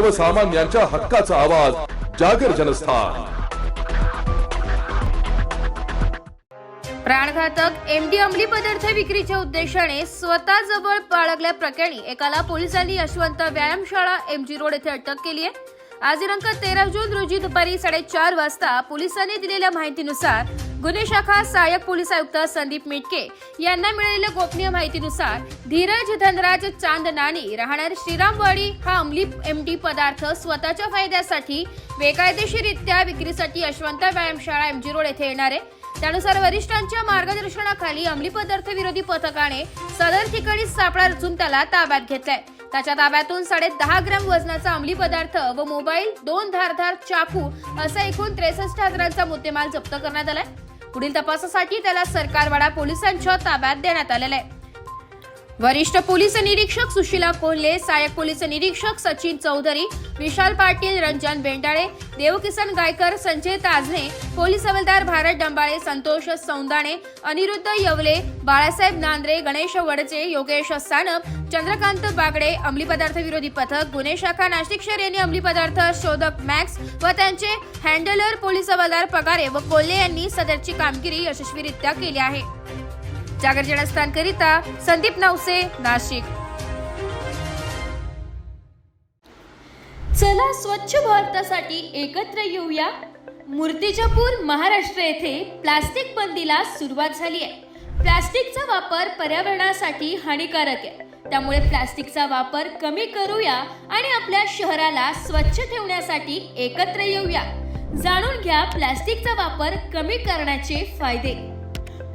सर्वसामान्यांच्या हक्काचा आवाज जागर जनस्थान. प्राणघातक एमडी अंमली पदार्थ विक्रीच्या उद्देशाने स्वतः जवळ बाळगल्या प्रकरणी एकाला पोलिसांनी यशवंत व्यायामशाळा एमजी रोड येथे अटक केली आहे. आज दिनांक तेरा जून रोजी दुपारी साडेचार वाजता पोलिसांनी दिलेल्या माहितीनुसार गुन्हे शाखा सहाय्यक पोलीस आयुक्त संदीप मिटके यांना मिळालेल्या गोपनीय माहितीनुसार धीरज धनराज चांद नानी राहणार श्रीरामवाडी हा अंमली एमडी पदार्थ स्वतःच्या फायद्यासाठी बेकायदेशीरित्या विक्रीसाठी यशवंत व्यायामशाळा एमजी रोड येथे येणार आहे. त्यानुसार वरिष्ठांच्या मार्गदर्शनाखाली अंमली पदार्थ विरोधी पथकाने सदर ठिकाणी सापळा रचून त्याला ताब्यात घेतलाय. त्याच्या ताब्यातून साडे दहा ग्रॅम वजनाचा अंमली पदार्थ व मोबाईल दोन धारधार चाकू असा एकूण त्रेसष्ट हजारांचा मुद्देमाल जप्त करण्यात आलाय. पुढील तपासासाठी त्याला सरकारवाडा पोलिसांच्या ताब्यात देण्यात आलेला आहे. वरिष्ठ पोलीस निरीक्षक सुशीला कोल्हे सहाय्यक पोलीस निरीक्षक सचिन चौधरी विशाल पाटील रंजन बेंडाळे देवकिसन गायकर संजय ताजने पोलीस हवालदार भारत डंबाळे संतोष सौंदाणे अनिरुद्ध येवले बाळासाहेब नांद्रे गणेश वडचे योगेश सानप चंद्रकांत बागडे अंमली पदार्थ विरोधी पथक गुन्हे शाखा नाशिक शहर यांनी अंमली पदार्थ शोधक मॅक्स व त्यांचे हँडलर पोलीस हवालदार पगारे व कोल्हे यांनी सदरची कामगिरी यशस्वीरित्या केली आहे. जागर जनस्थानकरिता संदीप नवसे नाशिक. चला स्वच्छ भारतासाठी एकत्र येऊया. मूर्तिजापूर महाराष्ट्र येथे प्लास्टिक बंदीला सुरुवात झाली आहे. प्लास्टिकचा वापर पर्यावरणासाठी हानिकारक आहे. त्यामुळे प्लास्टिकचा वापर कमी करूया आणि आपल्या शहराला स्वच्छ ठेवण्यासाठी एकत्र येऊया. जाणून घ्या प्लास्टिकचा वापर कमी करण्याचे फायदे.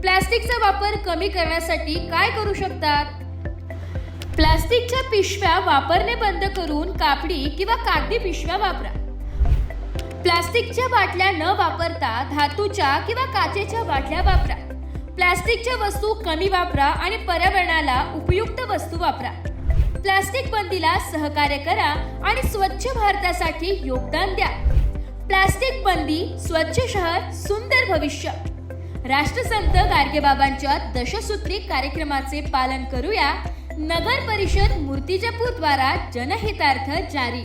प्लास्टिकचा वापर कमी करण्यासाठी काय करू शकतात? प्लास्टिकच्या पिशव्या वापरणे बंद करून कापडी किंवा कागदी पिशव्या वापरा. प्लास्टिकच्या बाटल्या न वापरता धातूच्या किंवा काचेच्या बाटल्या वापरा. प्लास्टिकच्या वस्तू कमी वापरा आणि पर्यावरणाला उपयुक्त वस्तू वापरा. प्लास्टिक बंदीला सहकार्य करा आणि स्वच्छ भारतासाठी योगदान द्या. प्लास्टिक बंदी स्वच्छ शहर सुंदर भविष्य. राष्ट्रसंत गाडगेबाबांच्या दशसूत्री कार्यक्रमाचे पालन करूया. नगर परिषद मूर्तिजापूर द्वारा जनहितार्थ जारी.